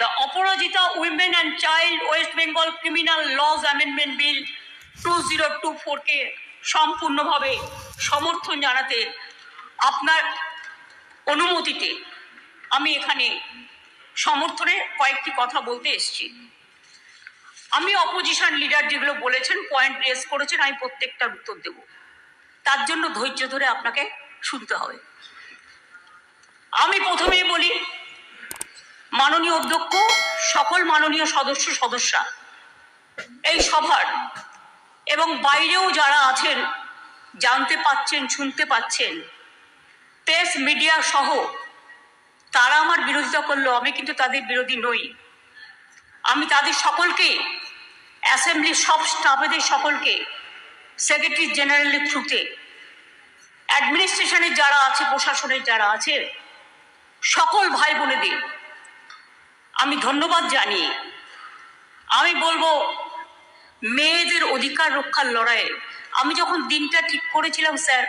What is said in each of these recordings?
The Aparajita Women and Child West Bengal Criminal Laws Amendment Bill two zero two ফোরকে সম্পূর্ণভাবে সমর্থন জানাতে আপনার অনুমতিতে আমি এখানে সমর্থনে কয়েকটি কথা বলতে এসেছি। আমি অপোজিশন লিডার যেগুলো বলেছেন পয়েন্ট রেস করেছেন, আমি প্রত্যেকটার উত্তর দেব। তার জন্য ধৈর্য ধরে আপনাকে শুনতে হবে। আমি প্রথমেই বলি মাননীয় অধ্যক্ষ, সকল মাননীয় সদস্য, সদস্যা। এই সভার এবং বাইরেও যারা আছেন, জানতে পাচ্ছেন, শুনতে পাচ্ছেন, প্রেস, মিডিয়া সহ, তারা আমার বিরোধিতা করল, আমি কিন্তু তাদের বিরোধী নই। আমি তাদের সকলকে অ্যাসেম্বলির সব স্টাফেদের সকলকে, সেক্রেটারি জেনারেলের থ্রুতে, অ্যাডমিনিস্ট্রেশনের যারা আছে, প্রশাসনের যারা আছে, সকল ভাই বোনেদের আমি ধন্যবাদ জানিয়ে আমি বলব, মেয়েদের অধিকার রক্ষার লড়াইয়ে আমি যখন দিনটা ঠিক করেছিলাম স্যার,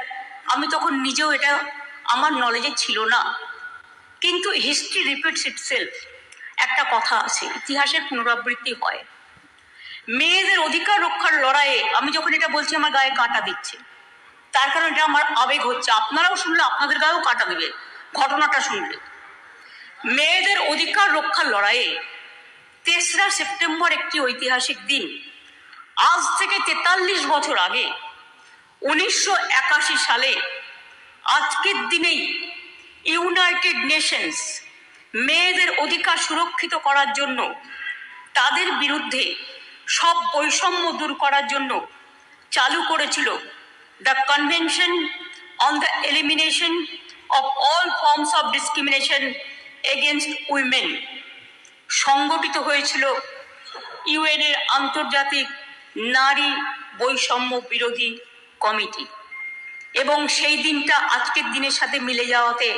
আমি তখন নিজেও এটা আমার নলেজে ছিল না। কিন্তু হিস্ট্রি রিপিটস ইটসেলফ একটা কথা আছে, ইতিহাসের পুনরাবৃত্তি হয়। মেয়েদের অধিকার রক্ষার লড়াইয়ে আমি যখন এটা বলছি, আমার গায়ে কাঁটা দিচ্ছে। তার কারণ এটা আমার আবেগ হচ্ছে। আপনারাও শুনলে আপনাদের গায়েও কাঁটা দেবে। ঘটনাটা শুনলে। মেয়েদের অধিকার রক্ষার লড়াইয়ে তেসরা সেপ্টেম্বর একটি ঐতিহাসিক দিন। আজ থেকে তেতাল্লিশ বছর আগে, উনিশশো একাশি সালে আজকের দিনেই ইউনাইটেড নেশনস মেয়েদের অধিকার সুরক্ষিত করার জন্য, তাদের বিরুদ্ধে সব বৈষম্য দূর করার জন্য চালু করেছিল the convention on the elimination of all forms of discrimination against women সংগঠিত হয়েছিল ইউএনের আন্তর্জাতিক নারী বৈষম্য বিরোধী কমিটি। এবং সেই দিনটা আজকের দিনের সাথে মিলে যাওয়াতে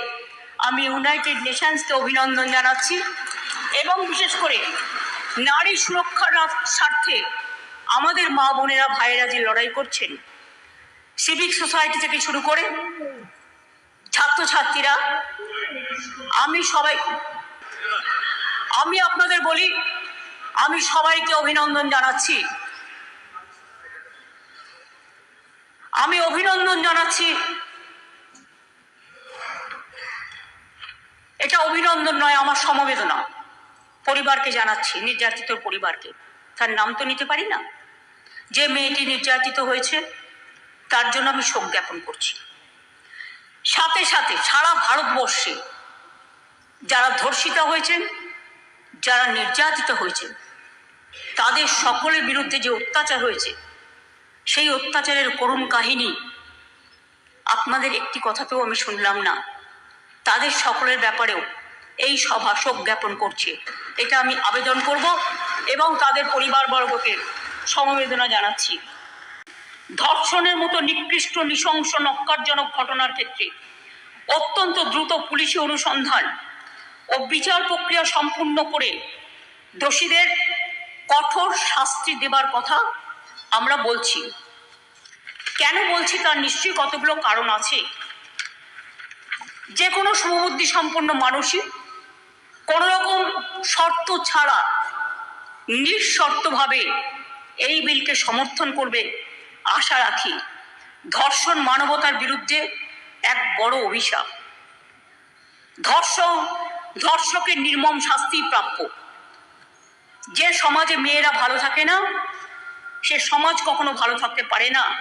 আমি ইউনাইটেড নেশনসকে অভিনন্দন জানাচ্ছি এবং বিশেষ করে নারী সুরক্ষার স্বার্থে আমাদের মা বোনেরা, ভাইয়েরা যে লড়াই করছেন সিভিক সোসাইটি থেকে শুরু করে ছাত্রছাত্রীরা আমি সবাই আমি আপনাদের বলি, আমি সবাইকে অভিনন্দন জানাচ্ছি। আমি অভিনন্দন জানাচ্ছি। এটা অভিনন্দন নয়, আমার সমবেদনা। পরিবারকে জানাচ্ছি, নির্যাতিত পরিবারকে। তার নাম তো নিতে পারি না। যে মেয়েটি নির্যাতিত হয়েছে, তার জন্য আমি শোক জ্ঞাপন করছি। সাথে সাথে সারা ভারতবর্ষে যারা ধর্ষিতা হয়েছেন, যারা নির্যাতিত হয়েছেন, তাদের সকলের বিরুদ্ধে যে অত্যাচার হয়েছে, সেই অত্যাচারের করুণ কাহিনী আপনাদের একটি কথাতেও আমি শুনলাম না। তাদের সকলের ব্যাপারেও এই সভা শোক জ্ঞাপন করছে। এটা আমি আবেদন করব এবং তাদের পরিবারবর্গকে সমবেদনা জানাচ্ছি। ধর্ষণের মতো নিকৃষ্ট, নৃশংস, নক্কারজনক ঘটনার ক্ষেত্রে অত্যন্ত দ্রুত পুলিশি অনুসন্ধান ও বিচার প্রক্রিয়া সম্পূর্ণ করে দোষীদের কঠোর শাস্তি দেবার কথা আমরা বলছি। কেন বলছি তার নিশ্চয়ই কতগুলো কারণ আছে? যে কোনো শুভবুদ্ধি সম্পন্ন মানুষই কোনো রকম শর্ত ছাড়া নিঃশর্তভাবে এই বিলকে সমর্থন করবে আশা রাখি ধর্ষণ মানবতার বিরুদ্ধে এক বড় অভিশাপ। ধর্ষণ, ধর্ষকের নির্মম শাস্তি প্রাপ্য। যে সমাজে মেয়েরা ভালো থাকে না, সে সমাজ কখনো ভালো থাকতে পারে না।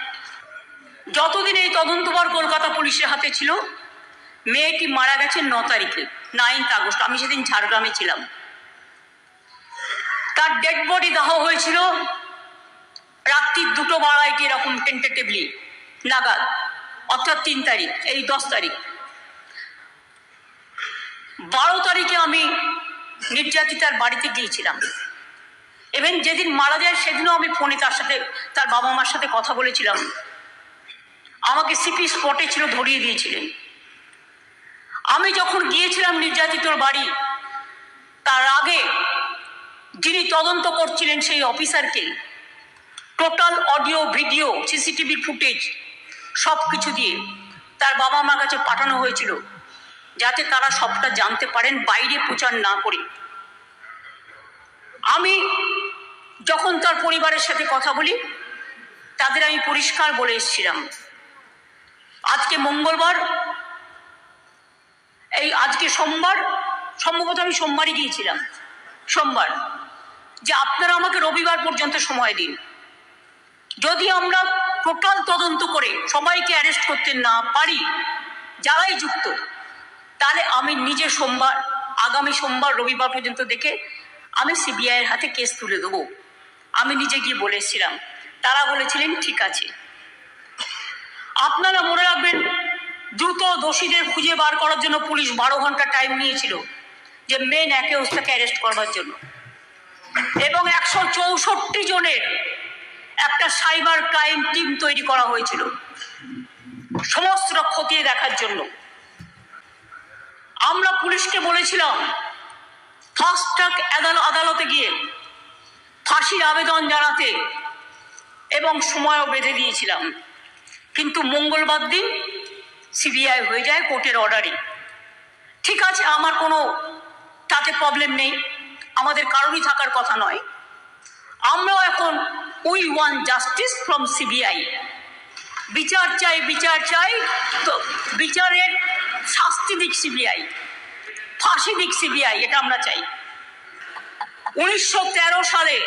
যতদিন এই তদন্তবার কলকাতা পুলিশের হাতে ছিল, মেয়েটি মারা গেছে ন তারিখে, নাইন্থ আগস্ট, আমি সেদিন ঝাড়গ্রামে ছিলাম। তার ডেড বডি দাহ হয়েছিল রাত্রি দুটো বাড়াইটি এরকম টেন্টেটিভলি নাগাদ, অর্থাৎ তিন তারিখ, এই দশ তারিখ। বারো তারিখে আমি নির্যাতিতার বাড়িতে গিয়েছিলাম। এবং যেদিন মারা যায় সেদিনও আমি ফোনে তার সাথে, তার বাবা মার সাথে কথা বলেছিলাম। আমাকে সিপি স্পটে ছিল, ধরিয়ে দিয়েছিলেন। আমি যখন গিয়েছিলাম নির্যাতিতর বাড়ি, তার আগে যিনি তদন্ত করছিলেন সেই অফিসারকে total audio video CCTV footage সব কিছু দিয়ে তার বাবা মার কাছে পাঠানো হয়েছিল যাতে তারা সবটা জানতে পারেন, বাইরে প্রচার না করে। আমি যখন তার পরিবারের সাথে কথা বলি, তাদের আমি পরিষ্কার বলে এসেছিলাম। আজকে মঙ্গলবার, এই আজকে সোমবার, সম্ভবত আমি সোমবারই গিয়েছিলাম। সোমবার, যে আপনারা আমাকে রবিবার পর্যন্ত সময় দিন। যদি আমরা টোটাল তদন্ত করে সবাইকে অ্যারেস্ট করতে না পারি, যারাই যুক্ত, তাহলে আমি নিজে সোমবার, আগামী সোমবার, রবিবার পর্যন্ত দেখে আমি সিবিআইয়ের হাতে কেস তুলে দেবো। আমি নিজে গিয়ে বলেছিলাম তারা বলেছিলেন, ঠিক আছে। আপনারা মনে রাখবেন, দ্রুত দোষীদের খুঁজে বার করার জন্য পুলিশ বারো ঘণ্টা টাইম নিয়েছিল, যে মেন একে ওস্তাকে অ্যারেস্ট করবার জন্য। এবং একশো চৌষট্টি জনের একটা সাইবার ক্রাইম টিম তৈরি করা হয়েছিল। সমস্ত খতিয়ে দেখার জন্য। আমরা পুলিশকে বলেছিলাম ফাস্ট ট্র্যাক আদালতে গিয়ে ফাঁসির আবেদন জানাতে এবং সময়ও বেঁধে দিয়েছিলাম। কিন্তু মঙ্গলবার দিন সিবিআই হয়ে যায় কোর্টের অর্ডারে ঠিক আছে, আমার কোনো তাতে প্রবলেম নেই। আমাদের কারোরই থাকার কথা নয়। আমরাও এখন we want justice from CBI বিচার চাই বিচার চাই তো বিচারের শাস্তি দিক সিবিআই ফাঁসি দিক সিবিআই এটা আমরা চাই উনিশশো তেরো সালে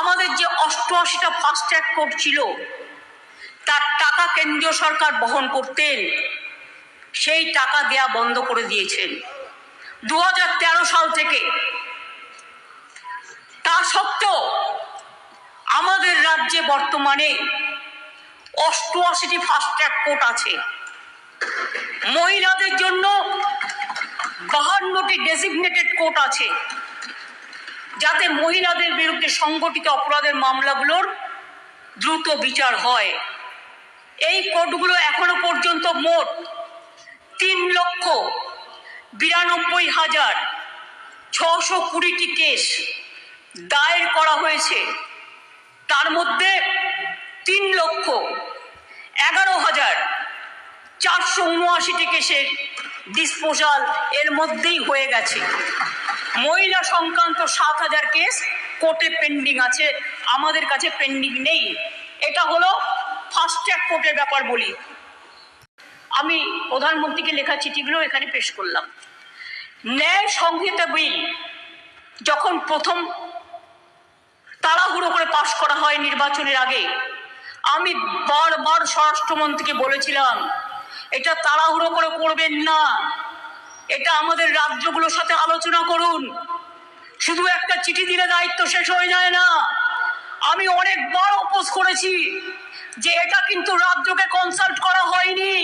আমাদের যে অষ্টআশিটা ফাস্ট ট্র্যাক কোর্ট ছিল, তার টাকা কেন্দ্রীয় সরকার বহন করতেন, সেই টাকা দেয়া বন্ধ করে দিয়েছেন। দু হাজার তেরো সাল থেকে তা সত্ত্বেও আমাদের রাজ্যে বর্তমানে অষ্টআশিটি ফাস্ট ট্র্যাক কোর্ট আছে। মহিলাদের জন্য বাহান্নটি ডেসিগনেটেড কোর্ট আছে। যাতে মহিলাদের বিরুদ্ধে সংগঠিত অপরাধের মামলাগুলোর দ্রুত বিচার হয়। এই কোর্টগুলো এখনও পর্যন্ত মোট তিন লক্ষ বিরানব্বই হাজার ছশো কুড়িটি কেস দায়ের করা হয়েছে। তার মধ্যে তিন লক্ষ এগারো হাজার চারশো উনআশিটি কেসের ডিসপোজাল এর মধ্যেই হয়ে গেছে। মহিলা সংক্রান্ত সাত হাজার কেস কোর্টে পেন্ডিং আছে, আমাদের কাছে পেন্ডিং নেই। এটা হলো ফাস্ট ট্র্যাক কোর্টের ব্যাপার বলি। আমি প্রধানমন্ত্রীকে লেখা চিঠিগুলো এখানে পেশ করলাম। ন্যায় সংহিতা বিল যখন প্রথম তাড়াহুড়ো করে পাশ করা হয় নির্বাচনের আগে। আমি বারবার স্বরাষ্ট্রমন্ত্রীকে বলেছিলাম, এটা তাড়াহুড়ো করে করবেন না। এটা আমাদের রাজ্যগুলোর সাথে আলোচনা করুন। শুধু একটা চিঠি দিলে দায়িত্ব শেষ হয়ে যায় না। আমি অনেকবার অপোজ করেছি যে, এটা কিন্তু রাজ্যকে কনসাল্ট করা হয়নি।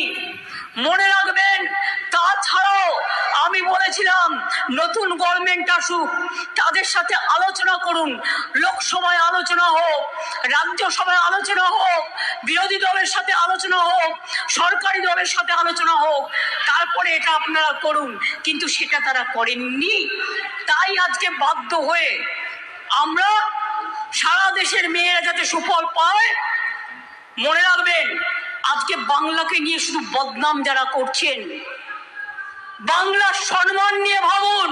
মনে রাখবেন, তাছাড়াও আমি বলেছিলাম, নতুন গভর্নমেন্ট আসুক, তাদের সাথে আলোচনা করুন, লোকসভায় আলোচনা হোক, রাজ্যসভায় আলোচনা হোক, বিরোধী দলের সাথে আলোচনা হোক, সরকারি দলের সাথে আলোচনা হোক, তারপরে এটা আপনারা করুন। কিন্তু সেটা তারা করেননি। তাই আজকে বাধ্য হয়ে আমরা সারা দেশের মেয়েরা যাতে সুফল পায়, মনে রাখবেন আজকে বাংলাকে নিয়ে শুধু বদনাম যারা করছেন বাংলার সম্মান নিয়ে ভাবুন,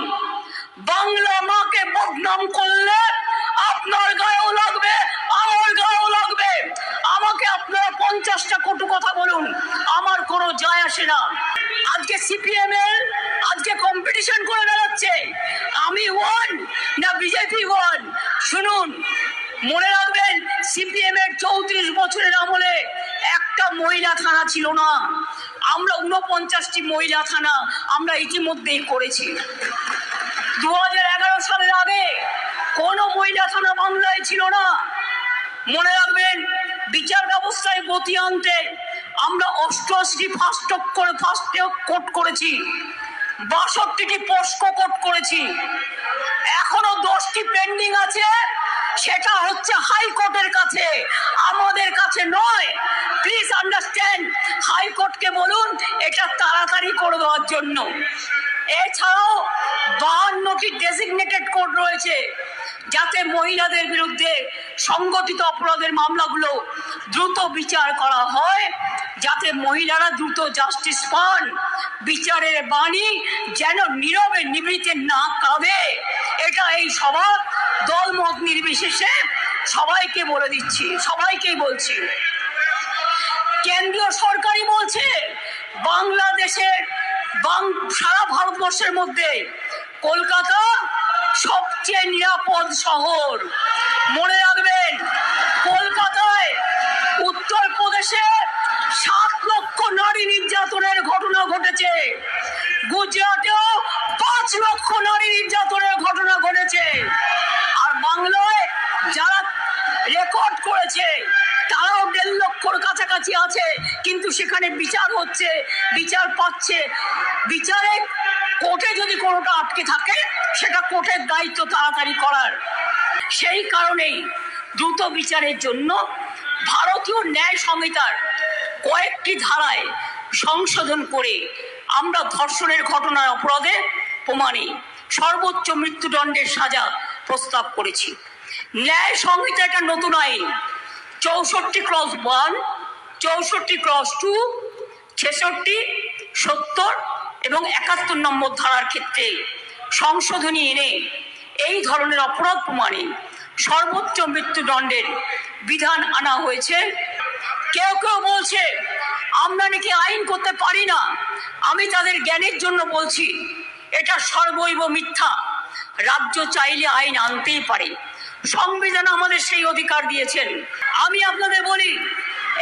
বাংলা মাকে বদনাম করলে আপনার গায়েও লাগবে, আমার গায়েও লাগবে। আমাকে আপনারা পঞ্চাশটা কটু কথা বলুন, আমার কোনো যায় আসে না। আজকে সিপিএম এর আজকে কম্পিটিশন করে বেড়াচ্ছে। আমি ওয়ান না বিজেপি ওয়ান শুনুন, মনে রাখবেন, সিপিএম এর চৌত্রিশ বছরের আমলে মহিলা থানা ছিল না। আমরা উনপঞ্চাশটি মহিলা থানা আমরা ইতিমধ্যেই করেছি। দু হাজার এগারো সালের আগে কোনো মহিলা থানা বাংলায় ছিল না। মনে রাখবেন, বিচার ব্যবস্থায় গতি আনতে আমরা অষ্টআশিটি ফাস্ট করে ফাস্ট কোট করেছি। বাষট্টিটি পোস্কো কোট করেছি। এখনও দশটি পেন্ডিং আছে। সেটা হচ্ছে হাইকোর্টের কাছে, আমাদের কাছে নয়। প্লিজ আন্ডারস্ট্যান্ড হাইকোর্টকে বলুন, এটা তাড়াতাড়ি করে দেওয়ার জন্য। এছাড়াও বাহান্নটি ডেজিগনেটেড কোর্ট রয়েছে, যাতে মহিলাদের বিরুদ্ধে সংগঠিত অপরাধের মামলাগুলো দ্রুত বিচার করা হয়, যাতে মহিলারা দ্রুত জাস্টিস পান। বিচারের বাণী যেন নীরবে নিবৃতে না কাঁদে। এটা এই সব বাবা দল মত নির্বিশেষে সবাইকে বলে দিচ্ছি, সবাইকেই বলছি। কেন্দ্রীয় সরকারই বলছে, বাংলাদেশের সারা ভারতবর্ষের মধ্যে কলকাতা সবচেয়ে নিরাপদ শহর। মনে রাখবেন, কলকাতায় উত্তরপ্রদেশে সাত লক্ষ নারী নির্যাতনের ঘটনা ঘটেছে। গুজরাটেও পাঁচ লক্ষ নারী নির্যাতনের ঘটনা ঘটেছে। কাছাকাছি আছে, কিন্তু সেখানে বিচার হচ্ছে, বিচার পাচ্ছে। বিচারে কোর্টে যদি কোনোটা আটকে থাকে, সেটা কোর্টের দায়িত্ব তাড়াতাড়ি করার। সেই কারণেই দ্রুত বিচারের জন্য ভারতীয় ন্যায় সংহিতার কয়েকটি ধারায় সংশোধন করে আমরা ধর্ষণের ঘটনার অপরাধে প্রমাণে সর্বোচ্চ মৃত্যুদণ্ডের সাজা প্রস্তাব করেছি। ন্যায় সংহিতা একটা নতুন আইন, চৌষট্টি ক্রস ওয়ান চৌষট্টি ক্রস টু ছেষট্টি, সত্তর এবং একাত্তর নম্বর ধারার ক্ষেত্রে সংশোধনী এনে এই ধরনের অপরাধ প্রমাণে সর্বোচ্চ মৃত্যুদণ্ডের বিধান আনা হয়েছে। কেউ কেউ বলছে, আমরা নাকি আইন করতে পারি না। আমি তাদের জ্ঞানের জন্য বলছি, এটা সর্বৈব মিথ্যা। রাজ্য চাইলে আইন আনতেই পারে। সংবিধান আমাদের সেই অধিকার দিয়েছেন। আমি আপনাদের বলি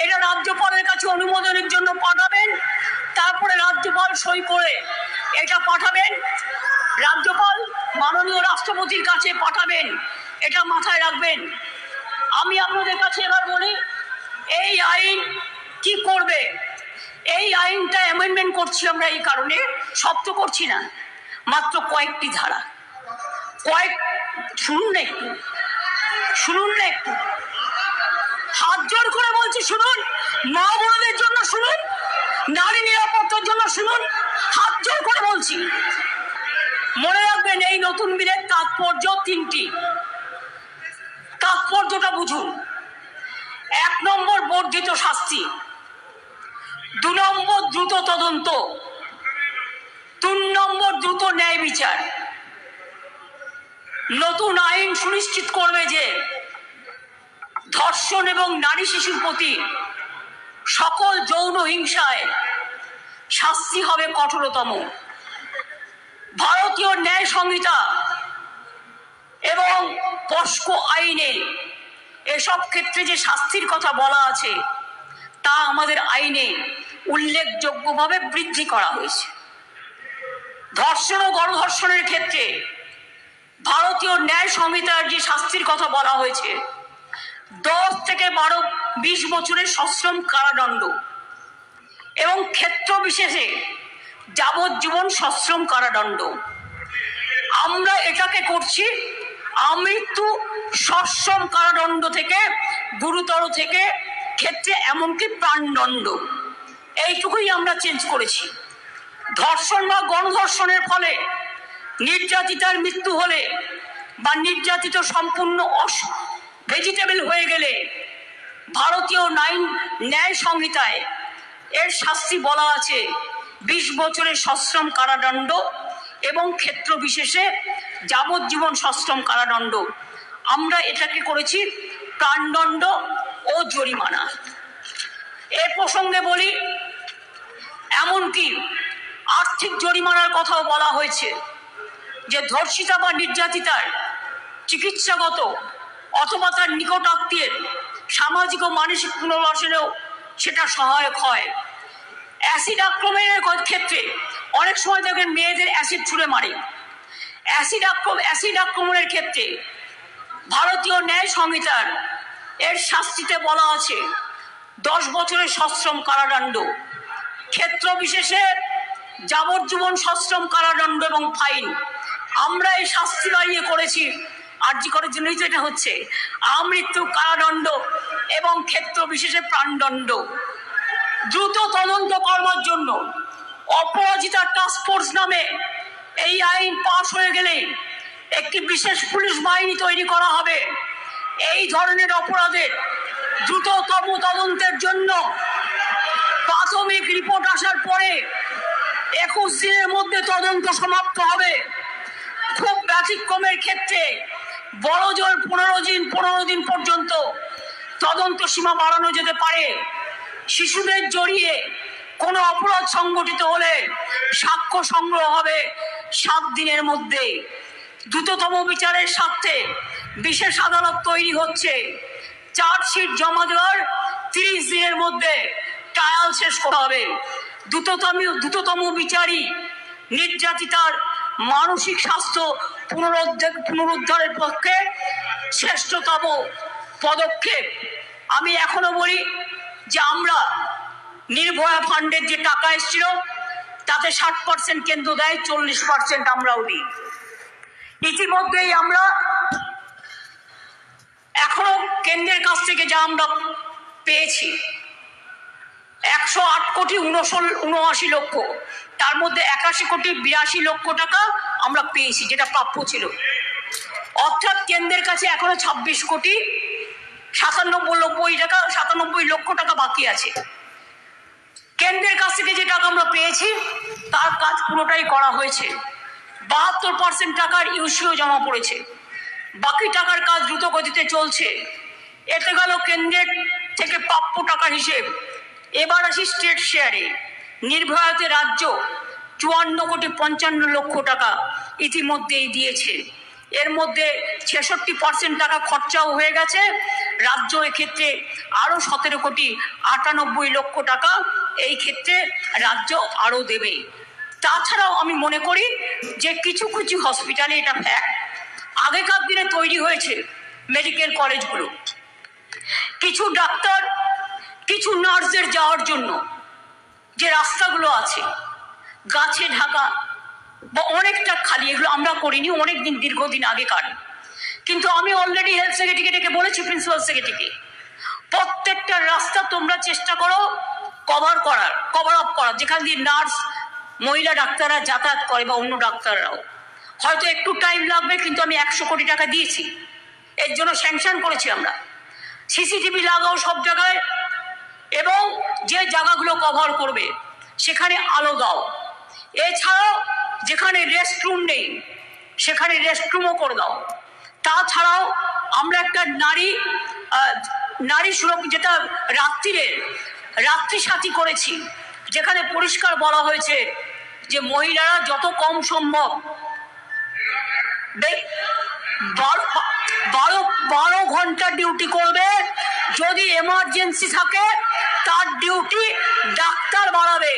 এটা রাজ্যপালের কাছে অনুমোদনের জন্য পাঠাবেন, তারপরে রাজ্যপাল সই করে এটা পাঠাবেন। রাজ্যপাল মাননীয় রাষ্ট্রপতির কাছে পাঠাবেন, এটা মাথায় রাখবেন। আমি আপনাদের কাছে এবার বলি, এই আইন কি করবে? এই আইনটা অ্যামেন্ডমেন্ট করছি আমরা এই কারণে সব তো করছি না, মাত্র কয়েকটি ধারা। কয়েক, শুনুন না একটু, শুনুন না একটু। হাত জোর করে বলছি, শুনুন। মা বোনদের জন্য শুনুন, নারী নিরাপত্তার জন্য শুনুন, হাত জোর করে বলছি। মনে রাখবেন, এই নতুন বিলের তাৎপর্য তিনটি। তাৎপর্যটা বুঝুন। এক নম্বর বর্ধিত শাস্তি। দু নম্বর দ্রুত তদন্ত। তিন নম্বর দ্রুত ন্যায় বিচার। নতুন আইন সুনিশ্চিত করবে যে ধর্ষণ এবং নারী শিশুর প্রতি সকল যৌন হিংসায় শাস্তি হবে কঠোরতম। ভারতীয় ন্যায় সংহিতা এবং পস্কো আইনে এসব ক্ষেত্রে যে শাস্তির কথা বলা আছে, তা আমাদের আইনে উল্লেখযোগ্যভাবে বৃদ্ধি করা হয়েছে। ধর্ষণ ও গণধর্ষণের ক্ষেত্রে ভারতীয় ন্যায় সংহিতার যে শাস্তির কথা বলা হয়েছে দশ থেকে বারো, বিশ বছরের সশ্রম কারাদণ্ড এবং ক্ষেত্র বিশেষে যাবজ্জীবন সশ্রম কারাদণ্ড। আমরা এটাকে করছি, আমৃত্যু সশ্রম কারাদণ্ড থেকে, গুরুতর থেকে, ক্ষেত্রে এমনকি প্রাণদণ্ড। এইটুকুই আমরা চেঞ্জ করেছি। ধর্ষণ বা গণধর্ষণের ফলে নির্যাতিতার মৃত্যু হলে বা নির্যাতিত সম্পূর্ণ ভেজিটেবল হয়ে গেলে ভারতীয় নাইন ন্যায় সংহিতায় এর শাস্তি বলা আছে। বিশ বছরের সশ্রম কারাদণ্ড এবং ক্ষেত্র বিশেষে যাবজ্জীবন সশ্রম কারাদণ্ড। আমরা এটাকে করেছি প্রাণদণ্ড ও জরিমানা। এ প্রসঙ্গে বলি, এমনকি আর্থিক জরিমানার কথাও বলা হয়েছে যে ধর্ষিতা বা নির্যাতিতার চিকিৎসাগত অথবা তার নিকট আত্মীয়ের সামাজিক ও মানসিক পুনর্বাসনেও সেটা সহায়ক হয়। অ্যাসিড আক্রমণের ক্ষেত্রে অনেক সময় দেখবেন মেয়েদের অ্যাসিড ছুঁড়ে মারে। অ্যাসিড আক্রম অ্যাসিড আক্রমণের ক্ষেত্রে ভারতীয় ন্যায় সংহিতার এর শাস্তিতে বলা আছে, দশ বছরের সশ্রম কারাদণ্ড। ক্ষেত্র বিশেষে যাবজ্জীবন সশ্রম কারাদণ্ড এবং ফাইন। আমরা এই শাস্তি বাড়িয়ে করেছি আর্জি করার জন্যই তো এটা হচ্ছে। আমৃত্যু কারাদণ্ড এবং ক্ষেত্র বিশেষে প্রাণদণ্ড। দ্রুত তদন্ত করবার জন্য অপরাজিতা টাস্ক ফোর্স নামে এই আইন পাশ হয়ে গেলে একটি বিশেষ পুলিশ বাহিনী তৈরি করা হবে। এই ধরনের অপরাধের দ্রুততম তদন্তের জন্য প্রাথমিক রিপোর্ট আসার পরে একুশ দিনের মধ্যে তদন্ত সমাপ্ত হবে। খুব ব্যতিক্রমের ক্ষেত্রে বড় জোর পনেরো দিন পনেরো দিন পর্যন্ত তদন্ত সীমা বাড়ানো যেতে পারে। শিশুদের জড়িয়ে কোনো অপরাধ সংগঠিত হলে সাক্ষ্য সংগ্রহ হবে সাত দিনের মধ্যে। দ্রুততম বিচারের স্বার্থে বিশেষ আদালত তৈরি হচ্ছে। চার্জশিট জমা দেওয়ার তিরিশ দিনের মধ্যে ট্রায়াল শেষ করা হবে। দ্রুততম দ্রুততম বিচারই নির্যাতিতার মানসিক স্বাস্থ্য পুনরুদ্ধার, পুনরুদ্ধারের পক্ষে শ্রেষ্ঠতম পদক্ষেপ। আমি এখনও বলি যে আমরা নির্ভয়া ফান্ডের যে টাকা এসেছিল, তাতে ষাট পার্সেন্ট কেন্দ্র দেয়, চল্লিশ পার্সেন্ট আমরাও দিই। ইতিমধ্যেই আমরা এখনও কেন্দ্রের কাছ থেকে যা আমরা পেয়েছি, একশো আট কোটি উনষোল উনআশি লক্ষ, তার মধ্যে একাশি কোটি বিরাশি লক্ষ টাকা আমরা পেয়েছি, যেটা প্রাপ্য ছিল। অর্থাৎ কেন্দ্রের কাছে এখনও ছাব্বিশ কোটি, সাতানব্বই নব্বই টাকা, সাতানব্বই লক্ষ টাকা বাকি আছে। কেন্দ্রের কাছ থেকে যে টাকা আমরা পেয়েছি, তার কাজ পুরোটাই করা হয়েছে। বাহাত্তর পার্সেন্ট টাকার ইউসিও জমা পড়েছে। বাকি টাকার কাজ দ্রুত গতিতে চলছে। এতে গেল কেন্দ্রের থেকে প্রাপ্য টাকার হিসেব। এবার আসি স্টেট শেয়ারে নির্ভয়াতে রাজ্য চুয়ান্ন কোটি পঞ্চান্ন লক্ষ টাকা ইতিমধ্যেই দিয়েছে। এর মধ্যে ছেষট্টি পার্সেন্ট টাকা খরচাও হয়ে গেছে। রাজ্য এক্ষেত্রে আরও সতেরো কোটি আটানব্বই লক্ষ টাকা এই ক্ষেত্রে রাজ্য আরও দেবে। তাছাড়াও আমি মনে করি যে কিছু কিছু হসপিটালে এটা ফ্যাক্ট আগেকার দিনে তৈরি হয়েছে মেডিকেল কলেজগুলো। কিছু ডাক্তার, কিছু নার্সদের যাওয়ার জন্য যে রাস্তাগুলো আছে গাছে ঢাকা বা অনেকটা খালি, এগুলো আমরা করিনি অনেক দিন দীর্ঘদিন আগেকার কিন্তু আমি অলরেডি হেলথ সেক্রেটারিকে বলেছি প্রিন্সিপাল সেক্রেটারিকে প্রত্যেকটা রাস্তা তোমরা চেষ্টা করো কভার করার কভার আপ করার। যেখান দিয়ে নার্স মহিলা ডাক্তাররা যাতায়াত করে বা অন্য ডাক্তাররাও। হয়তো একটু টাইম লাগবে, কিন্তু আমি একশো কোটি টাকা দিয়েছি। এর জন্য স্যাংশন করেছি আমরা। সিসিটিভি লাগাও সব জায়গায় এবং যে জায়গাগুলো কভার করবে, সেখানে আলো দাও। এছাড়াও যেখানে রেস্টরুম নেই, সেখানে রেস্টরুমও করে দাও। তাছাড়াও আমরা একটা নারী নারী সুরক্ষা, যেটা রাত্রিরে, রাত্রি সাথী করেছি, যেখানে পরিষ্কার বলা হয়েছে যে মহিলারা যত কম সম্ভব বারো বারো ঘণ্টা ডিউটি করবে, যদি এমার্জেন্সি থাকে, তার ডিউটি ডাক্তার বাড়াবে।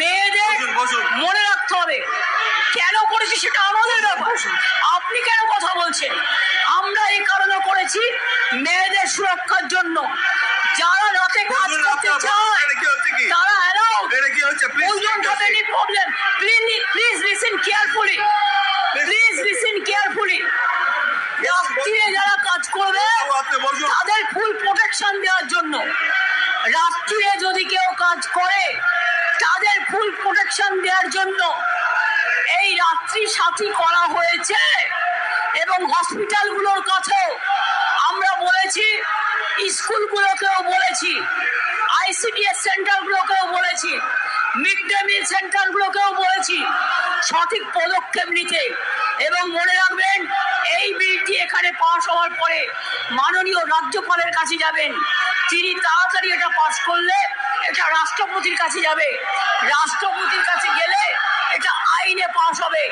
মেয়েদের। মনে রাখতে হবে। কেন করেছি সেটা আমাদের ব্যাপার। আপনি কেন কথা বলছেন? আমরা এই কারণে করেছি মেয়েদের সুরক্ষার জন্য। যারা রাতে কাজ করতে চায়? তারা অ্যালাউড এটা কি হচ্ছে? Please listen don't have any problem. Please, please listen carefully. Please listen carefully. রাত্রিরে যারা কাজ করবে আপনি বসুন তাদের ফুল প্রোটেকশন দেওয়ার জন্য রাত্রিরে যদি কেউ কাজ করে তাদের ফুল প্রোটেকশন দেওয়ার জন্য এই রাত্রি সাথী করা হয়েছে এবং হসপিটালগুলোর কাছেও আমরা বলেছি স্কুলগুলোকেও বলেছি আইসিডিএস সেন্টারগুলোকেও বলেছি মিড ডে মিল সেন্টারগুলোকেও বলেছি, সঠিক পদক্ষেপ নিতে। এবং মনে রাখবেন, এই বিলটি এখানে পাশ হওয়ার পরে মাননীয় রাজ্যপালের কাছে যাবেন, তিনি তাড়াতাড়ি এটা পাশ করলে এটা রাষ্ট্রপতির কাছে যাবে। রাষ্ট্রপতির কাছে গেলে এটা আইনে পাশ হবে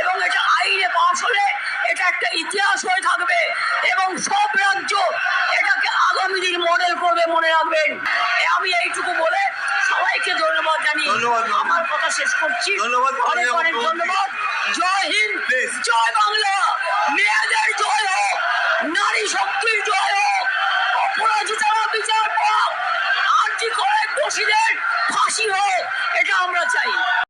এবং এটা আইনে পাশ হলে এটা একটা ইতিহাস হয়ে থাকবে এবং সব রাজ্য এটাকে আগামী দিন মডেল করবে মনে রাখবেন। আমি এইটুকু বলে সবাইকে ধন্যবাদ জানিয়ে ধন্যবাদ। আমার কথা শেষ করছি। অনেক অনেক ধন্যবাদ। জয় হিন্দ জয় বাংলা। মেয়েদের জয় হোক নারী শক্তির জয় হোক। দোষীদের ফাঁসি হোক এটা আমরা চাই।